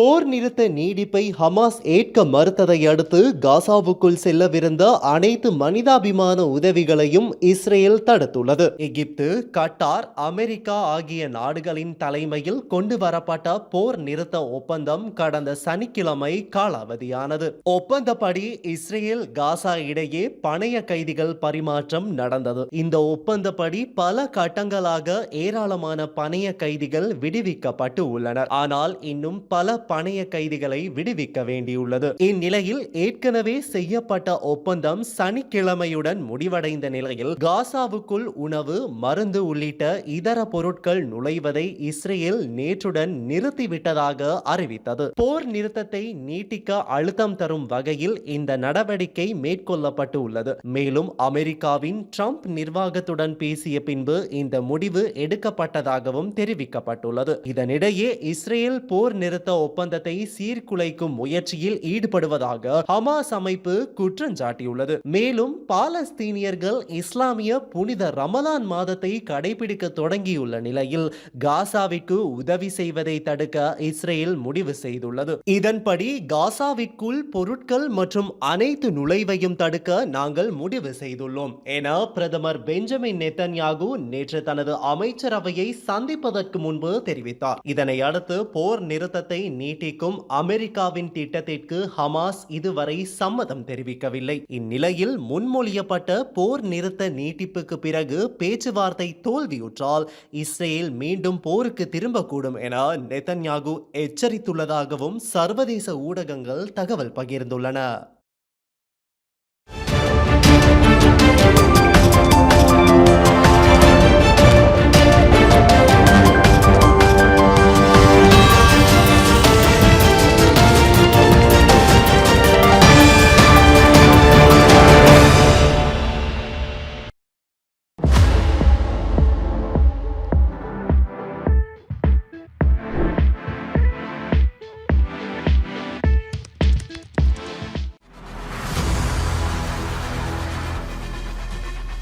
போர் நிறுத்த நீடிப்பை ஹமாஸ் ஏற்க மறுத்ததை அடுத்து காசாவுக்குள் செல்லவிருந்த அனைத்து மனிதாபிமான உதவிகளையும் இஸ்ரேல் தடுத்துள்ளது. எகிப்து கட்டார் அமெரிக்கா ஆகிய நாடுகளின் தலைமையில் கொண்டு வரப்பட்ட போர் நிறுத்த ஒப்பந்தம் கடந்த சனிக்கிழமை காலாவதியானது. ஒப்பந்தப்படி இஸ்ரேல் காசா இடையே பணைய கைதிகள் பரிமாற்றம் நடந்தது. இந்த ஒப்பந்தப்படி பல கட்டங்களாக ஏராளமான பணைய கைதிகள் விடுவிக்கப்பட்டு உள்ளனர். ஆனால் இன்னும் பல பணைய கைதிகளை விடுவிக்க வேண்டியுள்ளது. இந்நிலையில் ஏற்கனவே செய்யப்பட்ட ஒப்பந்தம் சனிக்கிழமையுடன் முடிவடைந்த நிலையில் காசாவுக்குள் உணவு மருந்து உள்ளிட்ட இதர பொருட்கள் நுழைவதை இஸ்ரேல் நேற்றுடன் நிறுத்திவிட்டதாக அறிவித்தது. போர் நிறுத்தத்தை நீட்டிக்க அழுத்தம் தரும் வகையில் இந்த நடவடிக்கை மேற்கொள்ளப்பட்டு உள்ளது. மேலும் அமெரிக்காவின் ட்ரம்ப் நிர்வாகத்துடன் பேசிய பின்பு இந்த முடிவு எடுக்கப்பட்டதாகவும் தெரிவிக்கப்பட்டுள்ளது. இதனிடையே இஸ்ரேல் போர் நிறுத்த ஒப்பந்தத்தை சீர்குலைக்கும் முயற்சியில் ஈடுபடுவதாக ஹமாஸ் அமைப்பு குற்றம் சாட்டியுள்ளது. மேலும் பாலஸ்தீனியர்கள் இஸ்லாமிய புனித ரமலான் மாதத்தை கடைபிடிக்க தொடங்கியுள்ள நிலையில் காசாவிற்கு உதவி செய்வதை தடுக்க இஸ்ரேல் முடிவு செய்துள்ளது. இதன்படி காசாவிற்குள் பொருட்கள் மற்றும் அனைத்து நுழைவையும் தடுக்க நாங்கள் முடிவு செய்துள்ளோம் என பிரதமர் பெஞ்சமின் நெத்தன்யாகு நேற்று தனது அமைச்சரவையை சந்திப்பதற்கு முன்பு தெரிவித்தார். இதனை அடுத்து போர் நிறுத்தத்தை நீட்டிக்கும் அமெரிக்காவின் திட்டத்திற்கு ஹமாஸ் இதுவரை சம்மதம் தெரிவிக்கவில்லை. இந்நிலையில் முன்மொழியப்பட்ட போர் நிறுத்த நீட்டிப்புக்கு பிறகு பேச்சுவார்த்தை தோல்வியுற்றால் இஸ்ரேல் மீண்டும் போருக்கு திரும்பக்கூடும் என நெதன்யாகு எச்சரித்துள்ளதாகவும் சர்வதேச ஊடகங்கள் தகவல் பகிர்ந்துள்ளன.